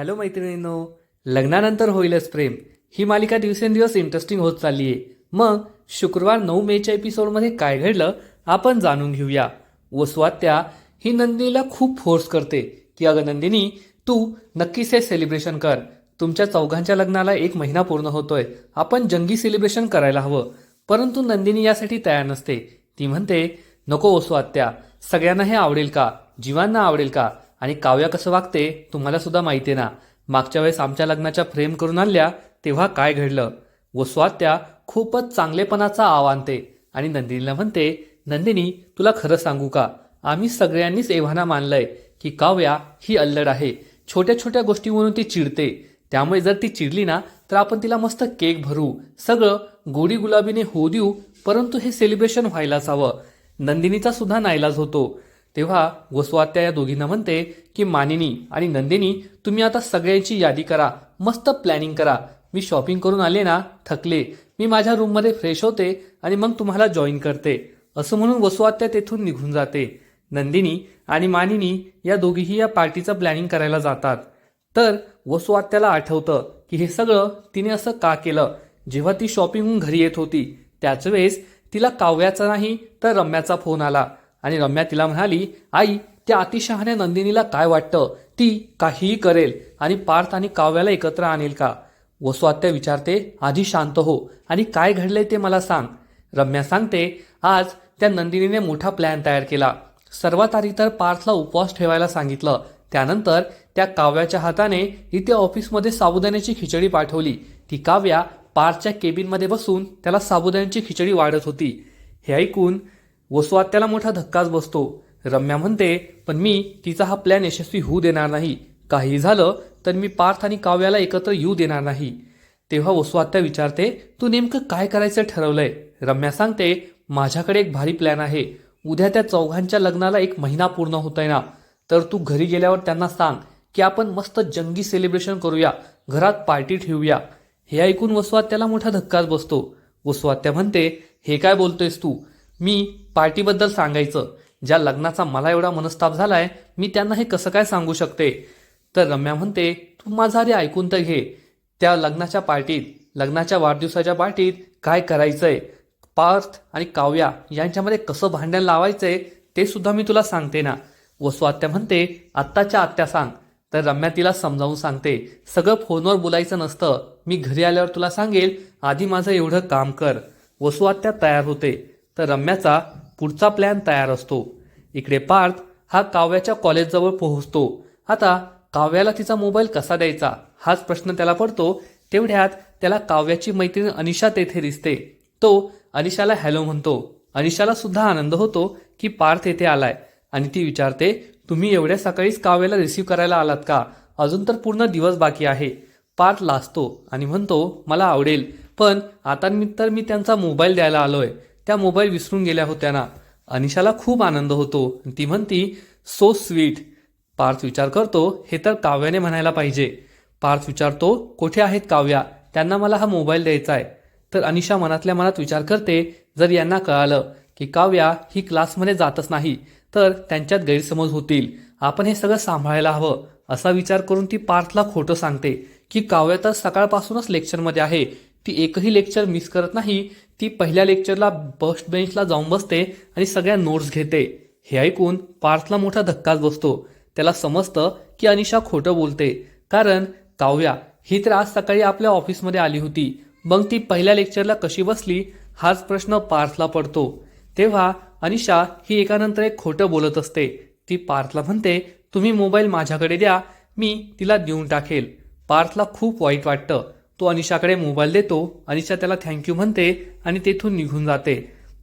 Hello मैत्रिणींनो लग्नानंतर होईलच प्रेम. ही मालिका दिवसेंदिवस इंटरेस्टिंग होत चालली आहे मग शुक्रवार नऊ मेच्या एपिसोडमध्ये काय घडलं आपण जाणून घेऊया. व स्वात्या ही नंदिनीला खूप फोर्स करते की अगं नंदिनी तू नक्कीच हे सेलिब्रेशन कर. तुमच्या चौघांच्या लग्नाला एक महिना पूर्ण होतोय. आपण जंगी सेलिब्रेशन करायला हवं. परंतु नंदिनी यासाठी तयार नसते. ती म्हणते नको ओसो आत्या सगळ्यांना हे आवडेल का? जीवांना आवडेल का? आणि काव्या कसं वागते तुम्हाला सुद्धा माहिती आहे ना. मागच्या वेळेस आमच्या लग्नाच्या फ्रेम करून आणल्या तेव्हा काय घडलं? व स्वात्या खूपच चांगलेपणाचा आव आणते आणि नंदिनीला म्हणते नंदिनी तुला खरं सांगू का? आम्ही सगळ्यांनीच एव्हाना मानलंय की काव्या ही अल्लड आहे. छोट्या छोट्या गोष्टीवरून ती चिडते. त्यामुळे जर ती चिडली ना तर आपण तिला मस्त केक भरू. सगळं गोडी गुलाबीने होऊ देऊ परंतु हे सेलिब्रेशन व्हायलाच हवं. नंदिनीचा सुद्धा नाईलाज होतो. तेव्हा गोस्वात्या या दोघींना म्हणते की मानिनी आणि नंदिनी तुम्ही आता सगळ्यांची यादी करा मस्त प्लॅनिंग करा. मी शॉपिंग करून आले ना थकले. मी माझ्या रूममध्ये फ्रेश होते आणि मग तुम्हाला जॉईन करते. असं म्हणून वसुआत्या तेथून निघून जाते. नंदिनी आणि मानिनी या दोघीही या पार्टीचं प्लॅनिंग करायला जातात. तर वसुआत्याला आठवतं की हे सगळं तिने असं का केलं? जेव्हा ती शॉपिंगहून घरी येत होती त्याच वेळेस तिला काव्याचा नाही तर रम्याचा फोन आला. आणि रम्या तिला म्हणाली आई त्या अतिशहाण्या नंदिनीला काय वाटतं? ती काहीही करेल आणि पार्थ आणि काव्याला एकत्र आणेल का? वसुआत्या विचारते आधी शांत हो. आणि काय घडलंय ते मला सांग. रम्या सांगते आज त्या नंदिनीने मोठा प्लॅन तयार केला. सर्वात आधी तर पार्थला उपवास ठेवायला सांगितलं. त्यानंतर त्या काव्याच्या हाताने इथे ऑफिसमध्ये साबुदाण्याची खिचडी पाठवली. ती काव्या पार्थच्या केबिनमध्ये बसून त्याला साबुदाण्याची खिचडी वाढत होती. हे ऐकून वसुआत्याला मोठा धक्काच बसतो. रम्या म्हणते पण मी तिचा हा प्लॅन यशस्वी होऊ देणार नाही. काही झालं तर मी पार्थ आणि काव्याला एकत्र येऊ देणार नाही. तेव्हा वसुआत्या विचारते तू नेमकं काय करायचं ठरवलंय? रम्या सांगते माझ्याकडे एक भारी प्लॅन आहे. उद्या त्या चौघांच्या लग्नाला एक महिना पूर्ण होतोय ना. तर तू घरी गेल्यावर त्यांना सांग की आपण मस्त जंगी सेलिब्रेशन करूया. घरात पार्टी ठेवूया. हे ऐकून वसुआत्याला मोठा धक्काच बसतो. वसुआत्या म्हणते हे काय बोलतोयस तू? मी पार्टीबद्दल सांगायचं ज्या लग्नाचा मला एवढा मनस्ताप झालाय मी त्यांना हे कसं काय सांगू शकते? तर रम्या म्हणते तू माझा रे ऐकून तर घे. त्या लग्नाच्या पार्टीत लग्नाच्या वाढदिवसाच्या पार्टीत काय करायचंय? पार्थ आणि काव्या यांच्यामध्ये कसं भांडण लावायचंय ते सुद्धा मी तुला सांगते ना. वसुआत्या म्हणते आत्ताच्या आत्या सांग. तर रम्या तिला समजावून सांगते सगळं फोनवर बोलायचं नसतं. मी घरी आल्यावर तुला सांगेल आधी माझं एवढं काम कर. वसुआत्या तयार होते. तर रम्याचा पुढचा प्लॅन तयार असतो. इकडे पार्थ हा काव्याच्या कॉलेजजवळ पोहोचतो. आता काव्याला तिचा मोबाईल कसा द्यायचा? हाच प्रश्न त्याला पडतो. तेवढ्यात त्याला काव्याची मैत्रीण अनिशा तेथे दिसते. तो अनिशाला हॅलो म्हणतो. अनिशाला सुद्धा आनंद होतो की पार्थ येथे आलाय. आणि ती विचारते तुम्ही एवढ्या सकाळीच काव्याला रिसीव्ह करायला आलात का? अजून तर पूर्ण दिवस बाकी आहे. पार्थ लाजतो आणि म्हणतो मला आवडेल. पण आता मी तर मी त्यांचा मोबाईल द्यायला आलोय. त्या मोबाईल विसरून गेल्या होत्या ना. अनिशाला खूप आनंद होतो. ती म्हणती सो स्वीट पार्थ विचार करतो हे तर काव्याने म्हणायला पाहिजे. पार्थ विचारतो कोठे आहेत काव्या? त्यांना मला हा मोबाईल द्यायचा आहे तर अनिशा मनातल्या मनात विचार करते जर यांना कळालं की काव्या ही क्लासमध्ये जातच नाही तर त्यांच्यात गैरसमज होतील. आपण हे सगळं सांभाळायला हवं असा विचार करून ती पार्थला खोटं सांगते की काव्या तर सकाळपासूनच लेक्चरमध्ये आहे. ती एकही लेक्चर मिस करत नाही ती पहिल्या लेक्चरला फर्स्ट बेंचला जाऊन बसते आणि सगळ्या नोट्स घेते. हे ऐकून पार्थला मोठा धक्काच बसतो. त्याला समजतं की अनिशा खोटं बोलते. कारण काव्या ही तर आज सकाळी आपल्या ऑफिसमध्ये आली होती. मग ती पहिल्या लेक्चरला कशी बसली हाच प्रश्न पार्थला पडतो. तेव्हा अनिशा ही एकानंतर एक खोटं बोलत असते. ती पार्थला म्हणते तुम्ही मोबाईल माझ्याकडे द्या मी तिला देऊन टाकेल. पार्थला खूप वाईट वाटतं. तो अनिशाकडे मोबाईल देतो अनिशा त्याला थँक्यू म्हणते आणि तेथून निघून जाते.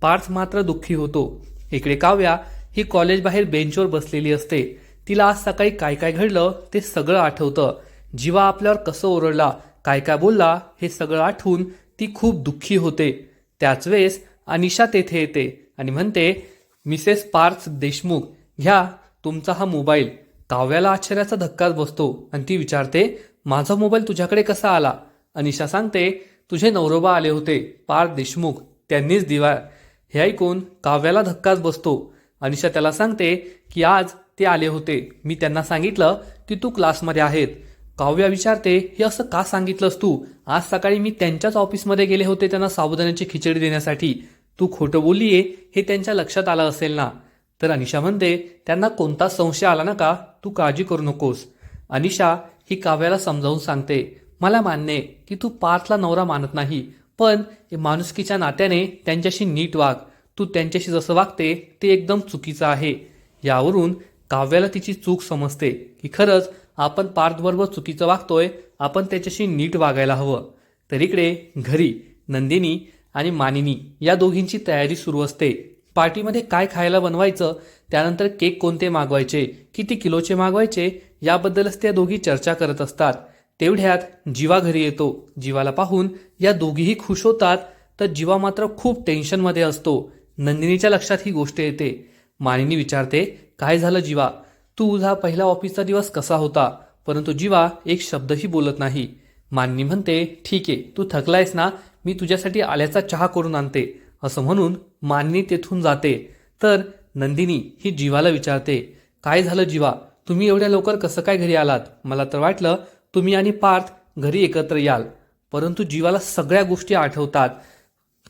पार्थ मात्र दुःखी होतो. इकडे काव्या ही कॉलेजबाहेर बेंचवर बसलेली असते. तिला आज सकाळी काय काय घडलं ते सगळं आठवतं. जीवा आपल्यावर कसं ओरडला काय काय बोलला हे सगळं आठवून ती खूप दुःखी होते. त्याच वेळेस अनिशा तेथे येते आणि म्हणते मिसेस पार्थ देशमुख घ्या तुमचा हा मोबाईल. काव्याला आश्चर्याचा धक्काच बसतो आणि ती विचारते माझा मोबाईल तुझ्याकडे कसा आला? अनिशा सांगते तुझे नवरोबा आले होते पार देशमुख. त्यांनीच दिवा हे ऐकून काव्याला धक्काच बसतो. अनिशा त्याला सांगते की आज ते आले होते. मी त्यांना सांगितलं की तू क्लासमध्ये आहेत. काव्या विचारते हे असं का सांगितलंस तू? आज सकाळी मी त्यांच्याच ऑफिसमध्ये गेले होते त्यांना साबुदाण्याची खिचडी देण्यासाठी. तू खोटं बोललीये हे त्यांच्या लक्षात आलं असेल ना? तर अनिशा म्हणते त्यांना कोणता संशय आला ना का तू काळजी करू नकोस. अनिशा ही काव्याला समजावून सांगते मला मान्य आहे की तू पार्थला नवरा मानत नाही पण माणुसकीच्या नात्याने त्यांच्याशी नीट वाग. तू त्यांच्याशी जसं वागते ते एकदम चुकीचं आहे. यावरून काव्याला तिची चूक समजते की खरंच आपण पार्थबरोबर चुकीचं वागतोय आपण त्याच्याशी नीट वागायला हवं. तर इकडे घरी नंदिनी आणि मानिनी या दोघींची तयारी सुरू असते. पार्टीमध्ये काय खायला बनवायचं त्यानंतर केक कोणते मागवायचे किती किलोचे मागवायचे याबद्दलच त्या दोघी चर्चा करत असतात. तेवढ्यात जीवा घरी येतो. जीवाला पाहून या दोघीही खुश होतात. तर जीवा मात्र खूप टेन्शनमध्ये असतो. नंदिनीच्या लक्षात ही गोष्ट येते. मानिनी विचारते काय झालं जीवा? तुझा पहिला ऑफिसचा दिवस कसा होता? परंतु जीवा एक शब्दही बोलत नाही. मानिनी म्हणते ठीक आहे तू थकलायस ना? मी तुझ्यासाठी आल्याचा चहा करून आणते. असं म्हणून मानिनी तेथून जाते. तर नंदिनी ही जीवाला विचारते काय झालं जीवा? तुम्ही एवढ्या लवकर कसं काय घरी आलात? मला तर वाटलं तुम्ही आणि पार्थ घरी एकत्र याल. परंतु जीवाला सगळ्या गोष्टी आठवतात.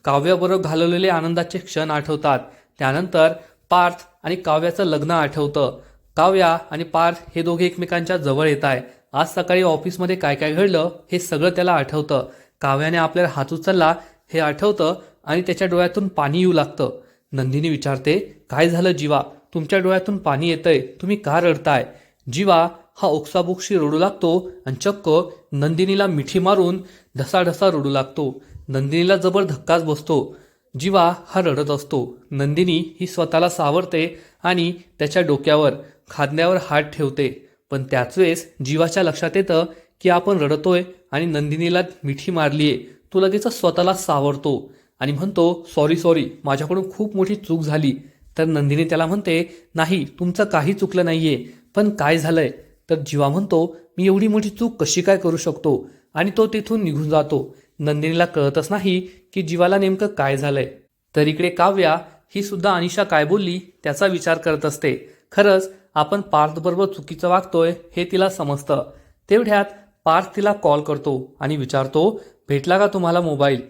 काव्याबरोबर घालवलेले आनंदाचे क्षण आठवतात. त्यानंतर पार्थ आणि काव्याचं लग्न आठवतं. काव्या आणि पार्थ हे दोघे एकमेकांच्या जवळ येत आहे. आज सकाळी ऑफिसमध्ये काय काय घडलं हे सगळं त्याला आठवतं. काव्याने आपल्याला हात उचलला हे आठवतं आणि त्याच्या डोळ्यातून पाणी येऊ लागतं. नंदिनी विचारते काय झालं जीवा? तुमच्या डोळ्यातून पाणी येतंय. तुम्ही का रडताय? जीवा हा ओक्साबोक्शी रडू लागतो आणि चक्क नंदिनीला मिठी मारून ढसाढसा रडू लागतो. नंदिनीला जबर धक्काच बसतो. जीवा हा रडत असतो. नंदिनी ही स्वतःला सावरते आणि त्याच्या डोक्यावर खांद्यावर हात ठेवते. पण त्याच वेळेस जीवाच्या लक्षात येतं की आपण रडतोय आणि नंदिनीला मिठी मारलीये. तो लगेच स्वतःला सावरतो आणि म्हणतो सॉरी सॉरी माझ्याकडून खूप मोठी चूक झाली. तर नंदिनी त्याला म्हणते नाही तुमचं काही चुकलं नाहीये पण काय झालंय? तर जीवा म्हणतो मी एवढी मोठी चूक कशी काय करू शकतो? आणि तो तिथून निघून जातो. नंदिनीला कळतच नाही की जीवाला नेमकं काय झालंय. तर इकडे काव्या ही सुद्धा अनिशा काय बोलली त्याचा विचार करत असते. खरंच आपण पार्थबरोबर चुकीचं वागतोय हे तिला समजतं. तेवढ्यात पार्थ तिला कॉल करतो आणि विचारतो भेटला का तुम्हाला मोबाईल?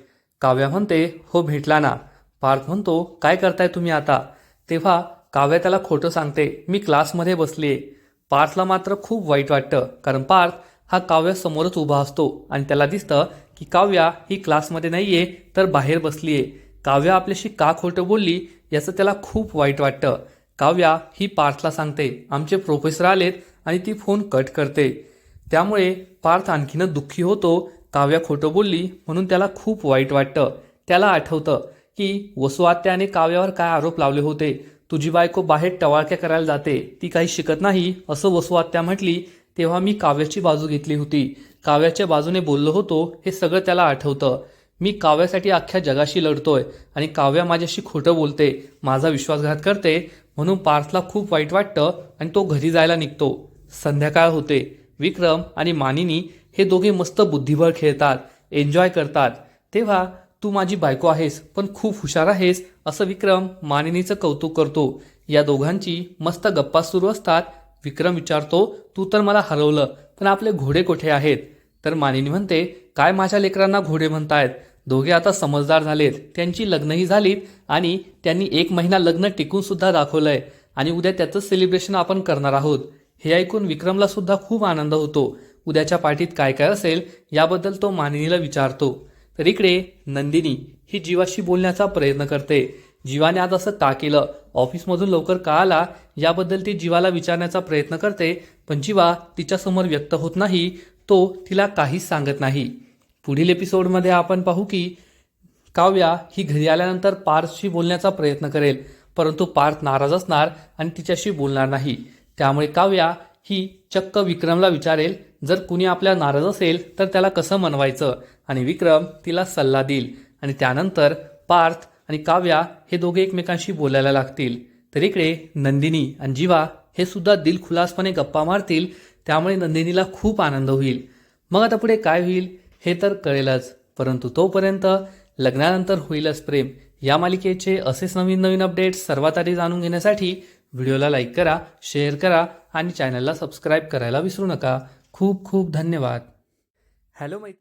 काव्या म्हणते हो भेटला ना. पार्थ म्हणतो काय करताय तुम्ही आता? तेव्हा काव्या त्याला खोटं सांगते मी क्लासमध्ये बसलीये. पार्थला मात्र खूप वाईट वाटतं कारण पार्थ हा काव्यासमोरच उभा असतो आणि त्याला दिसतं की काव्या ही क्लासमध्ये नाही आहे तर बाहेर बसली आहे काव्या आपल्याशी का खोटं बोलली याचं त्याला खूप वाईट वाटतं. काव्या ही पार्थला सांगते आमचे प्रोफेसर आलेत आणि ती फोन कट करते. त्यामुळे पार्थ आणखीनच दुःखी होतो काव्या खोटं बोलली म्हणून त्याला खूप वाईट वाटतं. त्याला आठवतं की वसुआत्याने काव्यावर काय आरोप लावले होते तुझी बायको बाहेर टवाळक्या करायला जाते ती काही शिकत नाही असं वसुआत्या म्हटली तेव्हा मी काव्याची बाजू घेतली होती. काव्याच्या बाजूने बोललो होतो हे सगळं त्याला आठवतं. मी काव्यासाठी अख्ख्या जगाशी लढतोय आणि काव्या माझ्याशी खोटं बोलते माझा विश्वासघात करते म्हणून पार्थला खूप वाईट वाटतं आणि तो घरी जायला निघतो. संध्याकाळ होते. विक्रम आणि मानिनी हे दोघे मस्त बुद्धिबळ खेळतात एन्जॉय करतात. तेव्हा तू माझी बायको आहेस पण खूप हुशार आहेस असं विक्रम मानिनीचं कौतुक करतो. या दोघांची मस्त गप्पा सुरू असतात. विक्रम विचारतो तू तर मला हरवलं पण आपले घोडे कोठे आहेत? तर मानिनी म्हणते काय माझ्या लेकरांना घोडे म्हणतायत? दोघे आता समजदार झालेत. त्यांची लग्नही झालीत आणि त्यांनी एक महिना लग्न टिकून सुद्धा दाखवलंय आणि उद्या त्याचंच सेलिब्रेशन आपण करणार आहोत. हे ऐकून विक्रमला सुद्धा खूप आनंद होतो. उद्याच्या पार्टीत काय काय असेल याबद्दल तो मानिनीला विचारतो. तर इकडे नंदिनी ही जीवाशी बोलण्याचा प्रयत्न करते. जीवाने आज असं का केलं? ऑफिसमधून लवकर का आला? याबद्दल ती जीवाला विचारण्याचा प्रयत्न करते पण जीवा तिच्यासमोर व्यक्त होत नाही तो तिला काहीच सांगत नाही. पुढील एपिसोडमध्ये आपण पाहू की काव्या ही घरी आल्यानंतर पार्थशी बोलण्याचा प्रयत्न करेल परंतु पार्थ नाराज असणार आणि तिच्याशी बोलणार नाही. त्यामुळे काव्या ही चक्क विक्रमला विचारेल जर कुणी आपल्या नाराज असेल तर त्याला कसं मनवायचं? आणि विक्रम तिला सल्ला देईल आणि त्यानंतर पार्थ आणि काव्या हे दोघे एकमेकांशी बोलायला लागतील. तर इकडे नंदिनी आणि जीवा हे सुद्धा दिलखुलासपणे गप्पा मारतील त्यामुळे नंदिनीला खूप आनंद होईल. मग आता पुढे काय होईल हे तर कळेलच परंतु तोपर्यंत लग्नानंतर होईलच प्रेम. या मालिकेचे असेच नवीन नवीन अपडेट्स सर्वात आधी जाणून घेण्यासाठी व्हिडिओला लाईक करा शेअर करा आणि चॅनलला सबस्क्राईब करायला विसरू नका. खूप खूप धन्यवाद. हॅलो मै